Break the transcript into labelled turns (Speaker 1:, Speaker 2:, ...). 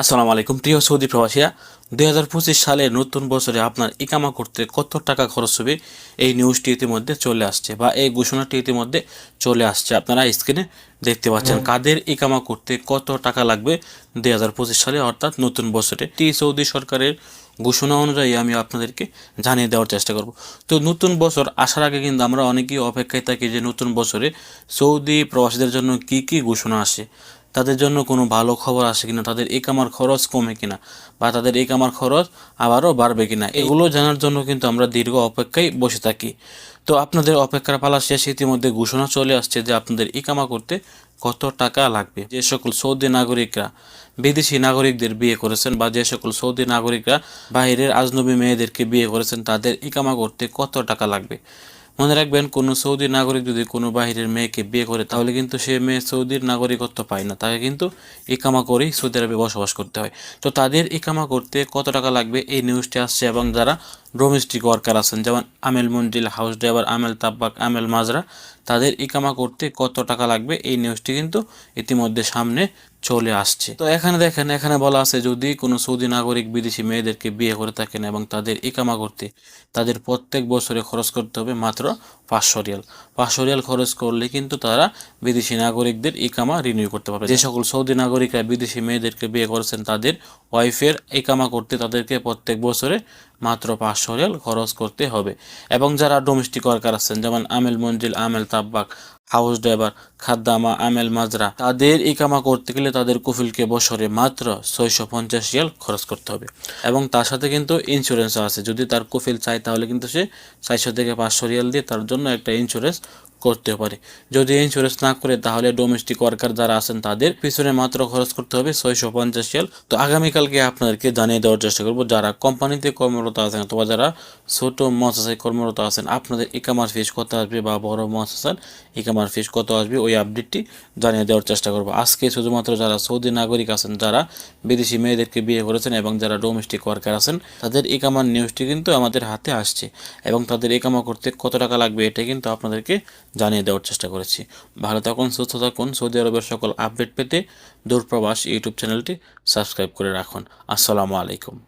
Speaker 1: আসসালামু আলাইকুম। প্রিয় সৌদি প্রবাসীরা দুই হাজার পঁচিশ সালে নতুন বছরে আপনার ইকামা করতে কত টাকা খরচ হবে এই নিউজটি ইতিমধ্যে চলে আসছে বা এই ঘোষণাটি ইতিমধ্যে চলে আসছে। আপনারা স্ক্রিনে দেখতে পাচ্ছেন কাদের ইকামা করতে কত টাকা লাগবে দুই হাজার পঁচিশ সালে অর্থাৎ নতুন বছরে। টি সৌদি সরকারের ঘোষণা অনুযায়ী আমি আপনাদেরকে জানিয়ে দেওয়ার চেষ্টা করব। তো নতুন বছর আসার আগে কিন্তু আমরা অনেকেই অপেক্ষায় থাকি যে নতুন বছরে সৌদি প্রবাসীদের জন্য কি কি ঘোষণা আসে। তাদের জন্য কোনো ভালো খবর আসে কিনা, তাদের একামার খরচ কমে কিনা, বা তাদের একামার খরচ আবারও বাড়বে কিনা, এগুলো জানার জন্য কিন্তু আমরা দীর্ঘ অপেক্ষায় বসে থাকি। তো আপনাদের অপেক্ষার পালা শেষ, ইতিমধ্যে ঘোষণা চলে আসছে যে আপনাদের ইকামা করতে কত টাকা লাগবে। যে সকল সৌদি নাগরিকরা, বিদেশি নাগরিকদের বিয়ে করেছেন, বা যে সকল সৌদি নাগরিকরা বাইরের আজনবী মেয়েদেরকে বিয়ে করেছেন, তাদের ইকামা করতে কত টাকা লাগবে? মনে রাখবেন, কোনো সৌদি নাগরিক যদি কোনো বাহিরের মেয়েকে বিয়ে করে, তাহলে কিন্তু সে মেয়ে সৌদির নাগরিকত্ব পায় না। তাকে কিন্তু ইকামা করেই সৌদি আরবে বসবাস করতে হয়। তো তাদের ইকামা করতে কত টাকা লাগবে এই নিউজটি আসছে এবং যারা ডোমেস্টিক ওয়ার্কার আছেন, যেমন আমেল মন্ডিল হাউস ড্রাইভার আমেল তাব্বাক, আমেল মাজরা, তাদের ইকামা করতে কত টাকা লাগবে? এই নিউজটি কিন্তু ইতিমধ্যে সামনে চলে আসছে। তো এখানে দেখেন, এখানে বলা আছে, যদি কোনো সৌদি নাগরিক বিদেশি মেয়েদেরকে বিয়ে করে থাকেন এবং তাদের ইকামা করতে তাদের প্রত্যেক বছরে খরচ করতে হবে মাত্র পাঁচশো রিয়াল। পাঁচশো রিয়াল খরচ করলে কিন্তু তারা বিদেশি নাগরিকদের ইকামা রিনিউ করতে পারবে। যে সকল সৌদি নাগরিকরা বিদেশি মেয়েদেরকে বিয়ে করেছেন, তাদের ওয়াইফের ইকামা করতে তাদেরকে প্রত্যেক বছরে মাত্র পাঁচশো রিয়াল খরচ করতে হবে। এবং যারা ডোমেস্টিক ওয়ার্কার আছেন, যেমন আমেল মঞ্জিল, আমেল তাব্বাক হাউস ড্রাইভার খাদ্দামা আমেল মাজরা, তাদের ইকামা করতে গেলে তাদের কুফিলকে বছরে মাত্র ছয়শো পঞ্চাশ রিয়াল খরচ করতে হবে। এবং তার সাথে কিন্তু ইন্স্যুরেন্সও আছে। যদি তার কুফিল চায়, তাহলে কিন্তু সে চারশো থেকে পাঁচশো রিয়াল দিয়ে তার জন্য একটা ইন্স্যুরেন্স করতে পারে। যদি ইন্স্যুরেন্স না করে, তাহলে ডোমেস্টিক ওয়ার্কার যারা আছেন, তাদের পিছনে মাত্র খরচ করতে হবে ছয়শো পঞ্চাশ রিয়াল। তো আগামীকালকে আপনাদেরকে জানিয়ে দেওয়ার চেষ্টা করব, যারা কোম্পানিতে কর্মরত আছেন অথবা যারা ছোট মহাশাসায় কর্মরত আছেন, আপনাদের ইকামার ফিস কত আসবে বা বড় মহাশাসার ইকামার ফিস কত আসবে, ওই আপডেটটি জানিয়ে দেওয়ার চেষ্টা করব। আজকে শুধুমাত্র যারা সৌদি নাগরিক আছেন, যারা বিদেশি মেয়েদেরকে বিয়ে করেছেন এবং যারা ডোমেস্টিক ওয়ার্কার আছেন, তাদের ইকামার নিউজটি কিন্তু আমাদের হাতে আসছে এবং তাদের ইকামা করতে কত টাকা লাগবে এটা কিন্তু আপনাদেরকে জানিয়ে দেওয়ার চেষ্টা করেছি। ভালো থাকুন, সুস্থ থাকুন, সৌদি আরবের সকল আপডেট পেতে দূরপ্রবাস ইউটিউব চ্যানেলটি সাবস্ক্রাইব করে রাখুন। আসসালামু আলাইকুম।